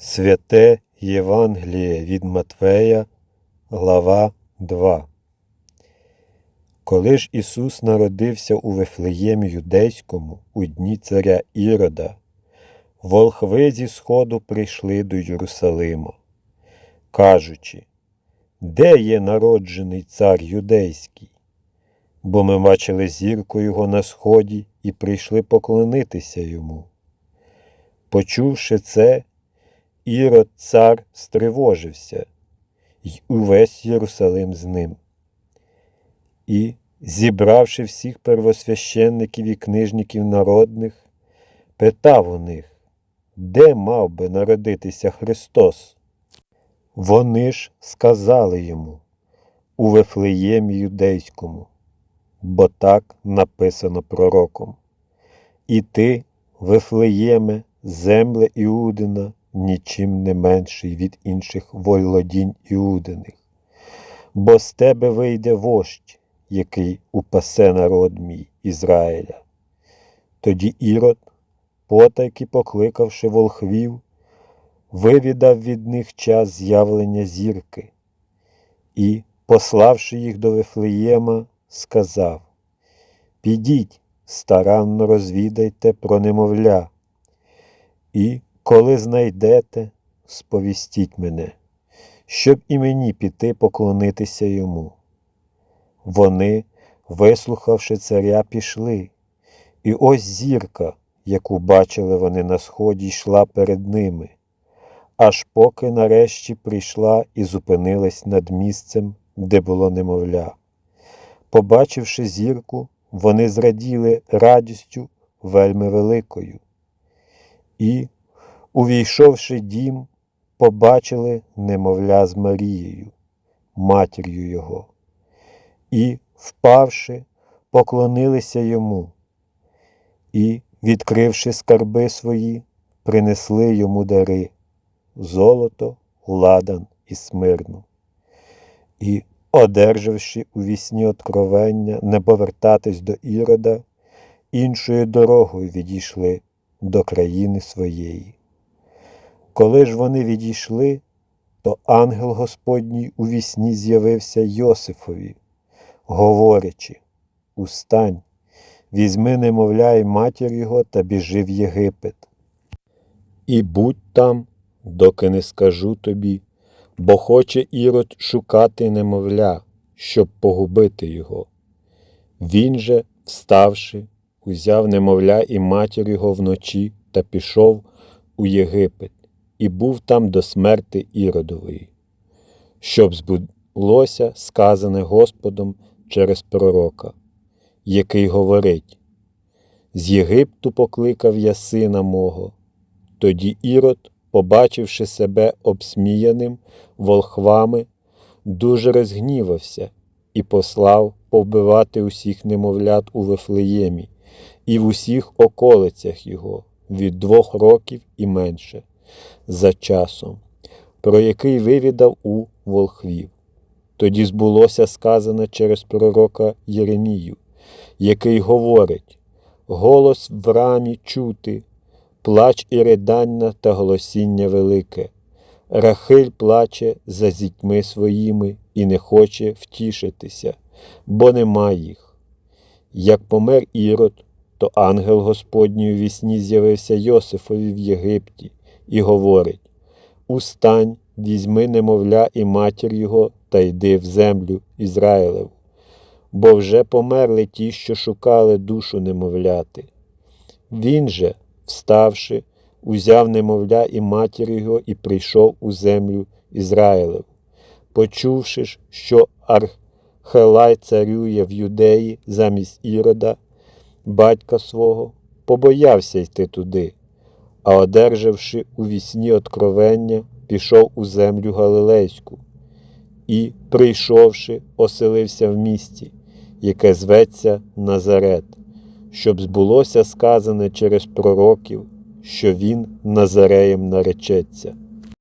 Святе Євангеліє від Матвея, глава 2. Коли ж Ісус народився у Вифлеємі Юдейському у дні царя Ірода, волхви зі сходу прийшли до Єрусалима, кажучи, де є народжений цар юдейський? Бо ми бачили зірку його на сході і прийшли поклонитися йому. Почувши це, Ірод цар стривожився, й увесь Єрусалим з ним. І, зібравши всіх первосвященників і книжників народних, питав у них, де мав би народитися Христос? Вони ж сказали йому у Вифлеємі Юдейському, бо так написано пророком. І ти, Вифлеєме, земле Іудина, нічим не менший від інших володінь Іудиних, бо з тебе вийде вождь, який упасе народ мій Ізраїля. Тоді Ірод, потайки покликавши волхвів, вивідав від них час з'явлення зірки. І, пославши їх до Вифлеєма, сказав Підіть, старанно розвідайте про немовля, і, коли знайдете, сповістіть мене, щоб і мені піти поклонитися йому. Вони, вислухавши царя, пішли, і ось зірка, яку бачили вони на сході, йшла перед ними, аж поки нарешті прийшла і зупинилась над місцем, де було немовля. Побачивши зірку, вони зраділи радістю вельми великою. І, увійшовши дім, побачили немовля з Марією, матір'ю його, і, впавши, поклонилися йому, і, відкривши скарби свої, принесли йому дари золото, ладан і смирну. І, одержавши у вісні откровення не повертатись до Ірода, іншою дорогою відійшли до країни своєї. Коли ж вони відійшли, то ангел Господній у вісні з'явився Йосифові, говорячи Устань, візьми немовля й матір його та біжи в Єгипет. І будь там, доки не скажу тобі, бо хоче Ірод шукати немовля, щоб погубити його. Він же, вставши, узяв немовля і матір його вночі та пішов у Єгипет, і був там до смерти Іродової, щоб збулося сказане Господом через пророка, який говорить: З Єгипту покликав я сина мого. Тоді Ірод, побачивши себе обсміяним волхвами, дуже розгнівався і послав повбивати усіх немовлят у Вифлеємі і в усіх околицях його від двох років і менше, за часом, про який вивідав у волхвів. Тоді збулося сказане через пророка Єремію, який говорить: голос в рамі чути, плач і ридання та голосіння велике. Рахиль плаче за зітьми своїми і не хоче втішитися, бо нема їх. Як помер Ірод, то ангел Господній у вісні з'явився Йосифові в Єгипті і говорить: Устань, візьми немовля і матір його та йди в землю Ізраїлеву, бо вже померли ті, що шукали душу немовляти. Він же, вставши, узяв немовля і матір його і прийшов у землю Ізраїлеву. Почувши ж, що Архелай царює в юдеї замість Ірода, батька свого, побоявся йти туди, а одержавши у вісні откровення, пішов у землю Галилейську і, прийшовши, оселився в місті, яке зветься Назарет, щоб збулося сказане через пророків, що він Назареєм наречеться.